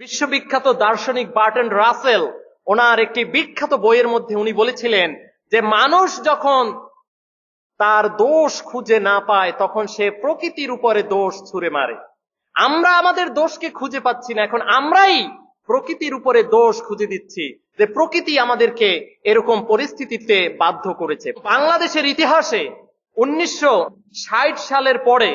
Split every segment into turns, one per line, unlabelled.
বিশ্ববিখ্যাত দার্শনিক বার্টন রাসেল, ওনার একটি বিখ্যাত বইয়ের মধ্যে উনি বলেছিলেন যে মানুষ যখন তার দোষ খুঁজে না পায়, তখন সে প্রকৃতির উপরে দোষ ছুঁড়ে মারে। আমরা আমাদের দোষকে খুঁজে পাচ্ছি না, এখন আমরাই প্রকৃতির উপরে দোষ খুঁজে দিচ্ছি যে প্রকৃতি আমাদেরকে এরকম পরিস্থিতিতে বাধ্য করেছে। বাংলাদেশের ইতিহাসে উনিশশো ষাট সালের পরে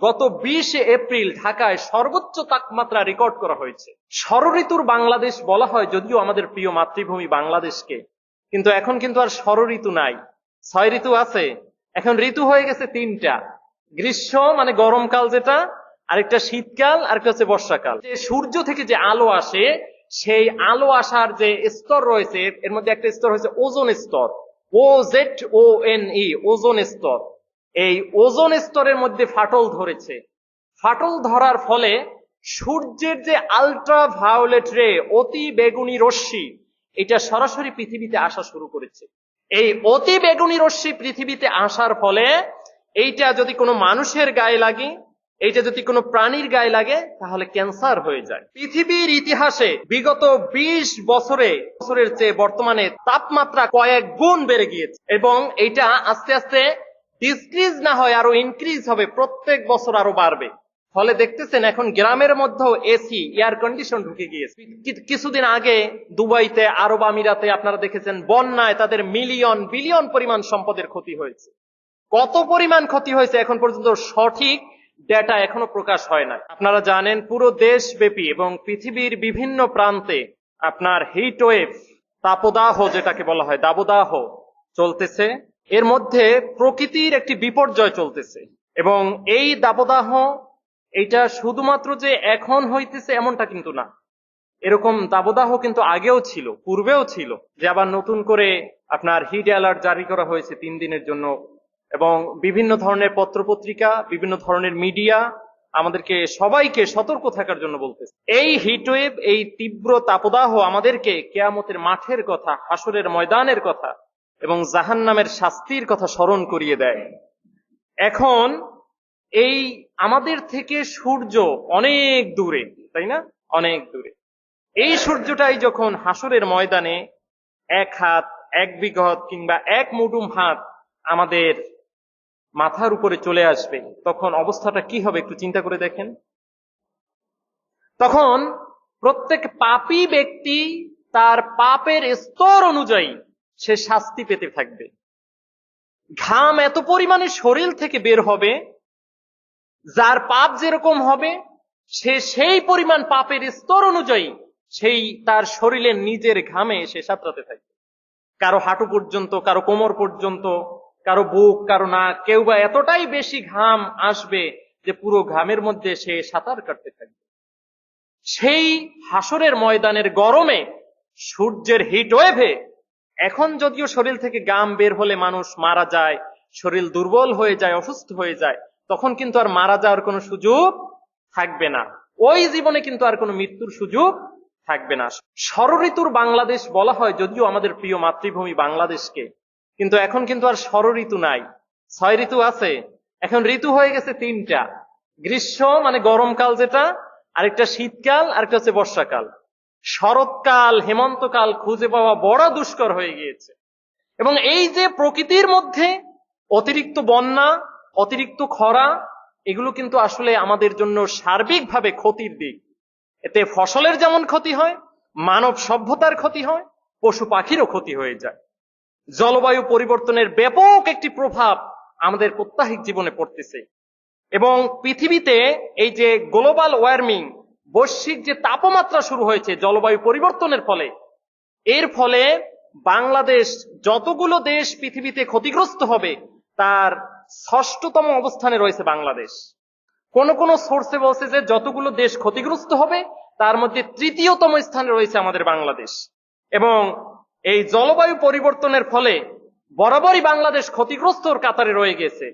গত বিশে এপ্রিল ঢাকায় সর্বোচ্চ তাপমাত্রা রেকর্ড করা হয়েছে। ষড়ঋতুর বাংলাদেশ বলা হয় যদিও আমাদের প্রিয় মাতৃভূমি বাংলাদেশকে। কিন্তু এখন কিন্তু আর ষড়ঋতু নাই। ছয় ঋতু আছে। এখন ঋতু হয়ে গেছে তিনটা। গ্রীষ্ম মানে গরমকাল যেটা, আরেকটা শীতকাল, আরেকটা হচ্ছে বর্ষাকাল। যে সূর্য থেকে যে আলো আসে, সেই আলো আসার যে স্তর রয়েছে, এর মধ্যে একটা স্তর হয়েছে ওজোন স্তর। O Z O N E ozone স্তর। এই ওজোন স্তরের মধ্যে ফাটল ধরেছে। ফাটল ধরার ফলে সূর্যের যে আলট্রা ভায়োলেট রে অতি বেগুনি রশ্মি, এটা সরাসরি পৃথিবীতে আসা শুরু করেছে। এই অতি বেগুনি রশ্মি পৃথিবীতে আসার ফলে এইটা যদি কোনো মানুষের গায়ে লাগে, এইটা যদি কোনো প্রাণীর গায়ে লাগে, তাহলে ক্যান্সার হয়ে যায়। পৃথিবীর ইতিহাসে বিগত ২০ বছরে, বছরের চেয়ে বর্তমানে তাপমাত্রা কয়েক গুণ বেড়ে গিয়েছে। এবং এটা আস্তে আস্তে ডিসক্রিজ না হয় আরও ইনক্রিজ হবে, প্রত্যেক বছর আরও বাড়বে। ফলে দেখতেছেন এখন গ্রামের মধ্যেও এসি এয়ার কন্ডিশন ঢুকে গিয়েছে। কিছুদিন আগে দুবাইতে, আরব আমিরাতে আপনারা দেখেছেন, বন্যায় তাদের মিলিয়ন বিলিয়ন পরিমাণ সম্পদের ক্ষতি হয়েছে। কত পরিমাণ ক্ষতি হয়েছে এখন পর্যন্ত সঠিক ডেটা এখনও প্রকাশ হয় না আপনারা জানেন, পুরো দেশব্যাপী এবং পৃথিবীর বিভিন্ন প্রান্তে আপনার হিট ওয়েভ তাপদাহ, যেটাকে বলা হয়, দাবদাহ চলতেছে। এর মধ্যে প্রকৃতির একটি বিপর্যয় চলতেছে। এবং এই দাবদাহ এটা শুধুমাত্র যে এখন হইতেছে এমনটা কিন্তু না। এরকম দাবদাহ কিন্তু আগেও ছিল, পূর্বেও ছিল, যে আবার নতুন করে আপনার হিট অ্যালার্ট জারি করা হয়েছে তিন দিনের জন্য। এবং বিভিন্ন ধরনের পত্রপত্রিকা, বিভিন্ন ধরনের মিডিয়া আমাদেরকে সবাইকে সতর্ক থাকার জন্য বলতেছে। এই হিটওয়েভ এই তীব্র তাপদাহ আমাদেরকে কেয়ামতের মাঠের কথা, হাসরের ময়দানের কথা এবং জাহান্নামের শাস্তির কথা স্মরণ করিয়ে দেয়। এখন এই আমাদের থেকে সূর্য অনেক দূরে, তাই না? অনেক দূরে। এই সূর্যটাই যখন হাসরের ময়দানে এক হাত, এক বিঘত কিংবা এক মুডুম হাত আমাদের মাথার উপরে চলে আসবে, তখন অবস্থাটা কি হবে একটু চিন্তা করে দেখেন। তখন প্রত্যেক পাপী ব্যক্তি তার পাপের স্তর অনুযায়ী সে শাস্তি পেতে থাকবে। ঘাম এত পরিমাণে শরীর থেকে বের হবে, যার পাপ যেরকম হবে, সে সেই পরিমাণ পাপের স্তর অনুযায়ী সেই তার শরীরের নিজের ঘামে সে সাঁতরাতে থাকবে। কারও হাঁটু পর্যন্ত, কারও কোমর পর্যন্ত, কারও বুক, কারও নাক, কেউ বা এতটাই বেশি ঘাম আসবে যে পুরো ঘামের মধ্যে সে সাঁতার কাটতে থাকবে। সেই হাসরের ময়দানের গরমে সূর্যের হিট ওয়েভে এখন যদিও শরীর থেকে গাম বের হলে মানুষ মারা যায়, শরীর দুর্বল হয়ে যায়, অসুস্থ হয়ে যায়, তখন কিন্তু আর মারা যাওয়ার কোনো সুযোগ থাকবে না। ওই জীবনে কিন্তু আর কোনো মৃত্যুর সুযোগ থাকবে না। ষড়ঋতুর বাংলাদেশ বলা হয় যদিও আমাদের প্রিয় মাতৃভূমি বাংলাদেশকে, কিন্তু এখন কিন্তু আর ষড়ঋতু নাই। ছয় ঋতু আছে, এখন ঋতু হয়ে গেছে তিনটা। গ্রীষ্ম মানে গরমকাল যেটা, আরেকটা শীতকাল, আরেকটা হচ্ছে বর্ষাকাল। শরৎকাল, হেমন্তকাল খুঁজে পাওয়া বড় দুষ্কর হয়ে গিয়েছে। এবং এই যে প্রকৃতির মধ্যে অতিরিক্ত বন্যা, অতিরিক্ত খরা, এগুলো কিন্তু আসলে আমাদের জন্য সার্বিকভাবে ক্ষতির দিক। এতে ফসলের যেমন ক্ষতি হয়, মানব সভ্যতার ক্ষতি হয়, পশু পাখিরও ক্ষতি হয়ে যায়। জলবায়ু পরিবর্তনের ব্যাপক একটি প্রভাব আমাদের প্রত্যাহিক জীবনে পড়তেছে। এবং পৃথিবীতে এই যে গ্লোবাল ওয়ার্মিং বৈশ্বিক যে তাপমাত্রা শুরু হয়েছে, জলবায়ু পরিবর্তনের ফলে, এর ফলে বাংলাদেশ যতগুলো দেশ পৃথিবীতে ক্ষতিগ্রস্ত হবে, তার ষষ্ঠতম অবস্থানে রয়েছে বাংলাদেশ। কোন কোন সোর্সে বলছে যে যতগুলো দেশ ক্ষতিগ্রস্ত হবে, তার মধ্যে তৃতীয়তম স্থানে রয়েছে আমাদের বাংলাদেশ। এবং এই জলবায়ু পরিবর্তনের ফলে বরাবরই বাংলাদেশ ক্ষতিগ্রস্তর কাতারে রয়ে গেছে।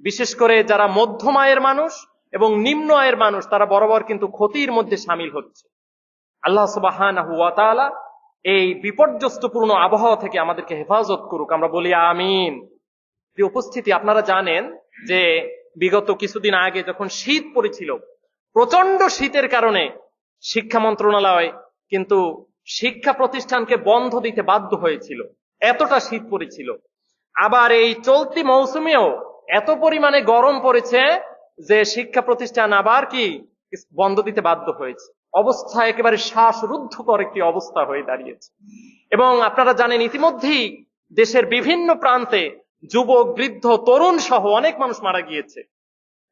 বিশেষ করে যারা মধ্যম আয়ের মানুষ এবং নিম্ন আয়ের মানুষ, তারা বরাবর কিন্তু ক্ষতির মধ্যে সামিল হচ্ছে। আল্লাহ তাআলা এই বিপর্যস্তপূর্ণ আবহাওয়া থেকে আমাদেরকে হেফাজত করুক। আমরা বলি আমিন। যে উপস্থিতি, আপনারা জানেন যে বিগত কিছুদিন আগে যখন শীত পড়েছিল প্রচণ্ড শীতের কারণে শিক্ষা মন্ত্রণালয় কিন্তু শিক্ষা প্রতিষ্ঠানকে বন্ধ দিতে বাধ্য হয়েছিল। এতটা শীত পড়েছিল। আবার এই চলতি মৌসুমেও এত পরিমাণে গরম পড়েছে যে শিক্ষা প্রতিষ্ঠান আবার কি বন্ধ দিতে বাধ্য হয়েছে। অবস্থা একেবারে শ্বাসরুদ্ধকর একটি অবস্থা হয়ে দাঁড়িয়েছে। এবং আপনারা জানেন, ইতিমধ্যেই দেশের বিভিন্ন প্রান্তে যুবক, বৃদ্ধ, তরুণ সহ অনেক মানুষ মারা গিয়েছে।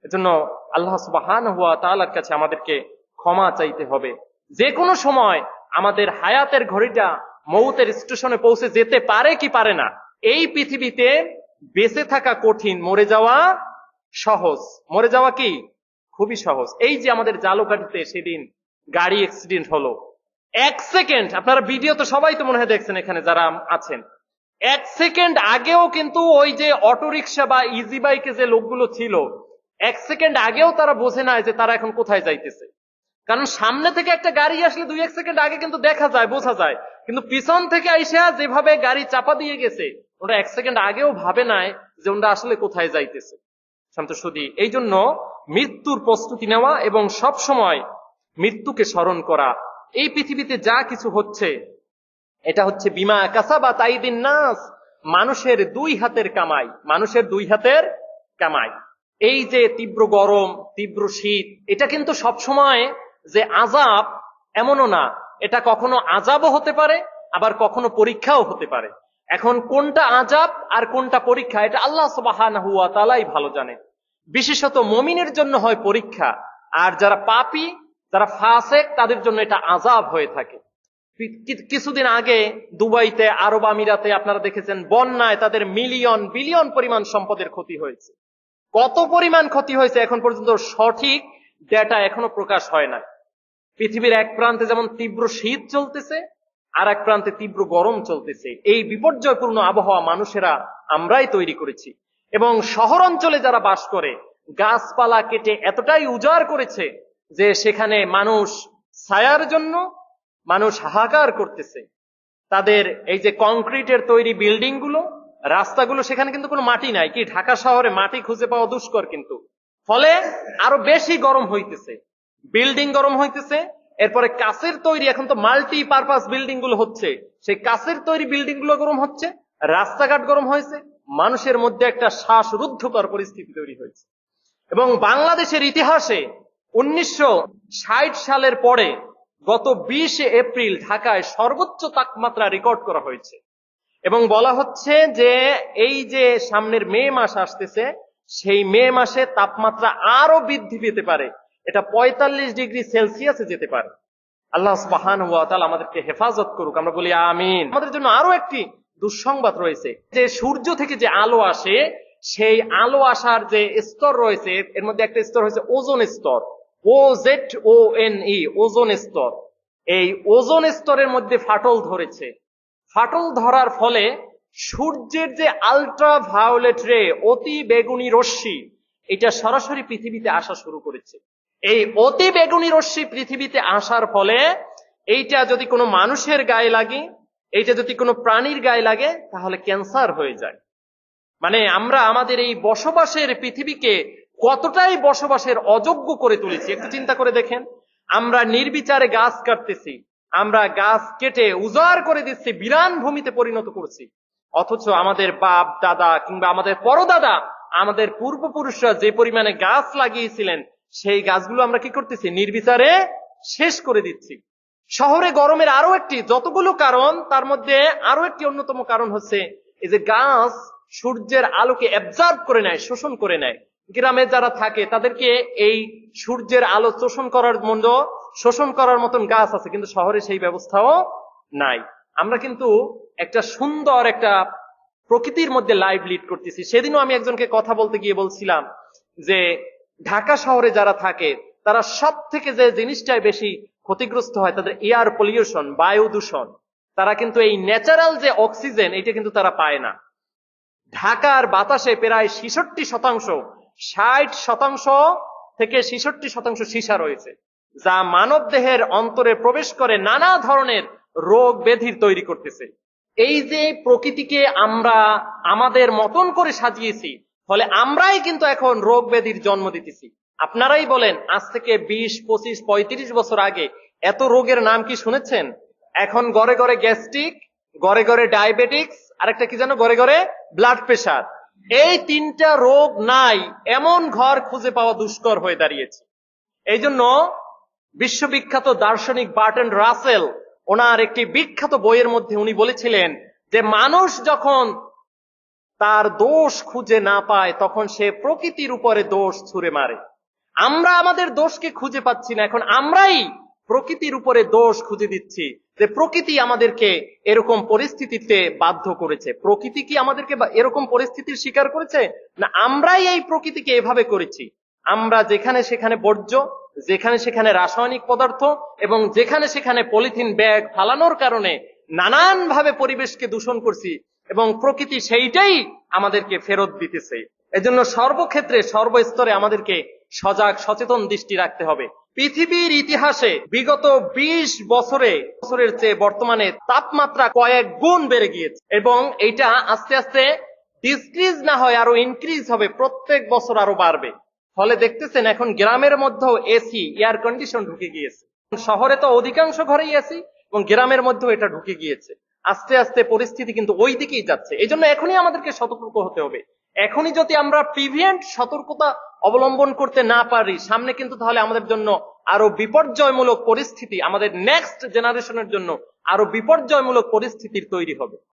এজন্য আল্লাহ সুবাহান হুয়া তাআলার কাছে আমাদেরকে ক্ষমা চাইতে হবে। যে কোনো সময় আমাদের হায়াতের ঘড়িটা মৌতের স্টেশনে পৌঁছে যেতে পারে কি পারে না, এই পৃথিবীতে বেঁচে থাকা কঠিন, মরে যাওয়া সহজ। মরে যাওয়া কি? খুবই সহজ। এই যে আমাদের জালুকাঠিতে সেদিন গাড়ি অ্যাক্সিডেন্ট হলো। এক সেকেন্ড আপনারা ভিডিও তো সবাই তো মনে হয় দেখছেন এখানে যারা আছেন। এক সেকেন্ড আগেও কিন্তু ওই যে অটোরিকশা বা ইজি বাইকে যে লোকগুলো ছিল, এক সেকেন্ড আগেও তারা বোঝে না যে তারা এখন কোথায় যাইতেছে। কারণ সামনে থেকে একটা গাড়ি আসলে দুই এক সেকেন্ড আগে কিন্তু দেখা যায়, বোঝা যায়। কিন্তু পিছন থেকে আইসা যেভাবে গাড়ি চাপা দিয়ে গেছে, ওরা এক সেকেন্ড আগেও ভাবে নাই যে ওরা আসলে কোথায় যাইতেছে। সন্তোষী এই জন্য মৃত্যুর প্রস্তুতি নেওয়া এবং সব সময় মৃত্যুকে স্মরণ করা। এই পৃথিবীতে যা কিছু হচ্ছে, এটা হচ্ছে বিমা কাসাবা তাইদিন নাস, মানুষের দুই হাতের কামাই, মানুষের দুই হাতের কামাই। এই যে তীব্র গরম, তীব্র শীত, এটা কিন্তু সবসময় যে আজাব এমনও না, এটা কখনো আজাবও হতে পারে, আবার কখনো পরীক্ষাও হতে পারে। এখন কোনটা আজাব আর কোনটা পরীক্ষা, এটা আল্লাহ সুবহানাহু ওয়া তাআলাই ভালো জানে। বিশেষত মমিনের জন্য হয় পরীক্ষা, আর যারা পাপী, যারা ফাসেক, তাদের জন্য এটা আজাব হয়ে থাকে। কিছুদিন আগে দুবাইতে, আরব আমিরাতে আপনারা দেখেছেন, বন্যায় তাদের মিলিয়ন, বিলিয়ন পরিমাণ সম্পদের ক্ষতি হয়েছে। কত পরিমাণ ক্ষতি হয়েছে এখন পর্যন্ত সঠিক ডেটা এখনও প্রকাশ হয় না পৃথিবীর এক প্রান্তে যেমন তীব্র শীত চলতেছে আর এক প্রান্তে তীব্র গরম চলতেছে। এই বিপর্যয়পূর্ণ আবহাওয়া মানুষেরা আমরাই তৈরি করেছি। এবং শহর অঞ্চলে যারা বাস করে, গাছপালা কেটে এতটাই উজাড় করেছে যে সেখানে মানুষ ছায়ার জন্য মানুষ হাহাকার করতেছে। তাদের এই যে কংক্রিটের তৈরি বিল্ডিংগুলো রাস্তাগুলো, সেখানে কিন্তু কোনো মাটি নাই। কি ঢাকা শহরে মাটি খুঁজে পাওয়া দুষ্কর কিন্তু। ফলে আরও বেশি গরম হইতেছে। বিল্ডিং গরম হইতেছে এরপরে কাছের তৈরি এখন তো মাল্টি পারপাস বিল্ডিংগুলো হচ্ছে। সেই কাছের তৈরি বিল্ডিংগুলো গরম হচ্ছে, রাস্তাঘাট গরম হয়েছে, মানুষের মধ্যে একটা শ্বাসরুদ্ধকর পরিস্থিতি তৈরি হয়েছে। এবং বাংলাদেশের ইতিহাসে উনিশশো ষাট সালের পরে গত বিশে এপ্রিল ঢাকায় সর্বোচ্চ তাপমাত্রা রেকর্ড করা হয়েছে। এবং বলা হচ্ছে যে এই যে সামনের মে মাস আসতেছে, সেই মে মাসে তাপমাত্রা আরও বৃদ্ধি পেতে পারে। এটা পঁয়তাল্লিশ ডিগ্রি সেলসিয়াসে যেতে পারে। আল্লাহ সুবাহান আমাদেরকে হেফাজত করুক, আমরা বলি আমিন। আমাদের জন্য আরও একটি দুঃসংবাদ রয়েছে, যে সূর্য থেকে যে আলো আসে, সেই আলো আসার যে স্তর রয়েছে, এর মধ্যে একটা স্তর হয়েছে ওজোন স্তর O Z O N E ozone স্তর। এই ওজোন স্তরের মধ্যে ফাটল ধরেছে। ফাটল ধরার ফলে সূর্যের যে আলট্রা ভায়োলেট রে অতি বেগুনি রশ্মি, এটা সরাসরি পৃথিবীতে আসা শুরু করেছে। এই অতি বেগুনি রশ্মি পৃথিবীতে আসার ফলে এইটা যদি কোনো মানুষের গায়ে লাগে, এইটা যদি কোনো প্রাণীর গায়ে লাগে, তাহলে ক্যান্সার হয়ে যায়। মানে আমরা আমাদের এই বসবাসের পৃথিবীকে কতটাই বসবাসের অযোগ্য করে তুলেছি, একটু চিন্তা করে দেখেন। আমরা নির্বিচারে গাছ কাটতেছি, আমরা গাছ কেটে উজাড় করে দিচ্ছি, বিরান ভূমিতে পরিণত করছি। অথচ আমাদের বাপ দাদা কিংবা আমাদের পরদাদা, আমাদের পূর্বপুরুষরা যে পরিমাণে গাছ লাগিয়েছিলেন সেই গাছগুলো আমরা কি করতেছি? নির্বিচারে শেষ করে দিচ্ছি। শহরে গরমের আরও একটি, যতগুলো কারণ, তার মধ্যে আরও একটি অন্যতম কারণ হচ্ছে এই যে গাছ সূর্যের আলোকে অ্যাবজার্ভ করে নেয়, শোষণ করে নেয়। গ্রামে যারা থাকে, তাদেরকে এই সূর্যের আলো শোষণ করার মতো শোষণ করার মতন গাছ আছে, কিন্তু শহরে সেই ব্যবস্থাও নাই। আমরা কিন্তু একটা সুন্দর একটা প্রকৃতির মধ্যে লাইভ লিড করতেছি। সেদিনও আমি একজনকে কথা বলতে গিয়ে বলছিলাম যে ঢাকা শহরে যারা থাকে, তারা সব থেকে যে জিনিসটাই বেশি ক্ষতিগ্রস্ত হয় তাদের এয়ার পলিউশন বায়ু দূষণ। তারা কিন্তু এই ন্যাচারাল যে অক্সিজেন এটা কিন্তু তারা পায় না। ঢাকার বাতাসে প্রায় ছিষট্টি শতাংশ, ষাট শতাংশ থেকে ছিষট্টি শতাংশ সীসা রয়েছে, যা মানব দেহের অন্তরে প্রবেশ করে নানা ধরনের রোগ ব্যাধির তৈরি করতেছে। এই যে প্রকৃতিকে আমরা আমাদের মতন করে সাজিয়েছি ফলে আমরাই কিন্তু এখন রোগ ব্যাধির জন্ম দিতেছি। আপনারাই বলেন, আজ থেকে বিশ, পঁচিশ, পঁয়ত্রিশ বছর আগে এত রোগের নাম কি শুনেছেন? এখন গড়ে গড়ে গ্যাস্ট্রিক, গড়ে গড়ে ডায়াবেটিক্স, আরেকটা কি জানো? গড়ে গড়ে ব্লাড প্রেশার। এই তিনটা রোগ নাই, এমন ঘর খুঁজে পাওয়া দুষ্কর হয়ে দাঁড়িয়েছে। এই জন্য বিশ্ববিখ্যাত দার্শনিক বার্টন রাসেল, ওনার একটি বিখ্যাত বইয়ের মধ্যে উনি বলেছিলেন যে, মানুষ যখন তার দোষ খুঁজে না পায়, তখন সে প্রকৃতির উপরে দোষ ছুঁড়ে মারে। আমরা আমাদের দোষকে খুঁজে পাচ্ছি না, এখন আমরাই প্রকৃতির উপরে দোষ খুঁজে দিচ্ছি যে প্রকৃতি আমাদেরকে এরকম পরিস্থিতিতে বাধ্য করেছে। প্রকৃতি কি আমাদেরকে এরকম পরিস্থিতির শিকার করেছে? না, আমরাই এই প্রকৃতিকে এভাবে করেছি। আমরা যেখানে সেখানে বর্জ্য, যেখানে সেখানে রাসায়নিক পদার্থ এবং যেখানে সেখানে পলিথিন ব্যাগ ফালানোর কারণে নানান ভাবে পরিবেশকে দূষণ করছি এবং প্রকৃতি সেইটাই আমাদেরকে ফেরত দিতেছে। এজন্য সর্বক্ষেত্রে, সর্বস্তরে আমাদেরকে সজাগ, সচেতন দৃষ্টি রাখতে হবে। পৃথিবীর ইতিহাসে বিগত ২০ বছরে, বছরের চেয়ে বর্তমানে তাপমাত্রা কয়েক গুণ বেড়ে গিয়েছে। এবং এটা আস্তে আস্তে ডিসক্রিজ না হয় আরও ইনক্রিজ হবে, প্রত্যেক বছর আরও বাড়বে। ফলে দেখতেছেন এখন গ্রামের মধ্যেও এসি এয়ার কন্ডিশন ঢুকে গিয়েছে। শহরে তো অধিকাংশ ঘরেই এসি এবং গ্রামের মধ্যেও এটা ঢুকে গিয়েছে। আস্তে আস্তে পরিস্থিতি কিন্তু ওই দিকেই যাচ্ছে। এই জন্য এখনই আমাদেরকে সতর্ক হতে হবে। এখনই যদি আমরা প্রিভিয়েন্ট সতর্কতা অবলম্বন করতে না পারি, সামনে কিন্তু তাহলে আমাদের জন্য আরও বিপর্যয়মূলক পরিস্থিতি, আমাদের নেক্সট জেনারেশনের জন্য আরও বিপর্যয়মূলক পরিস্থিতির তৈরি হবে।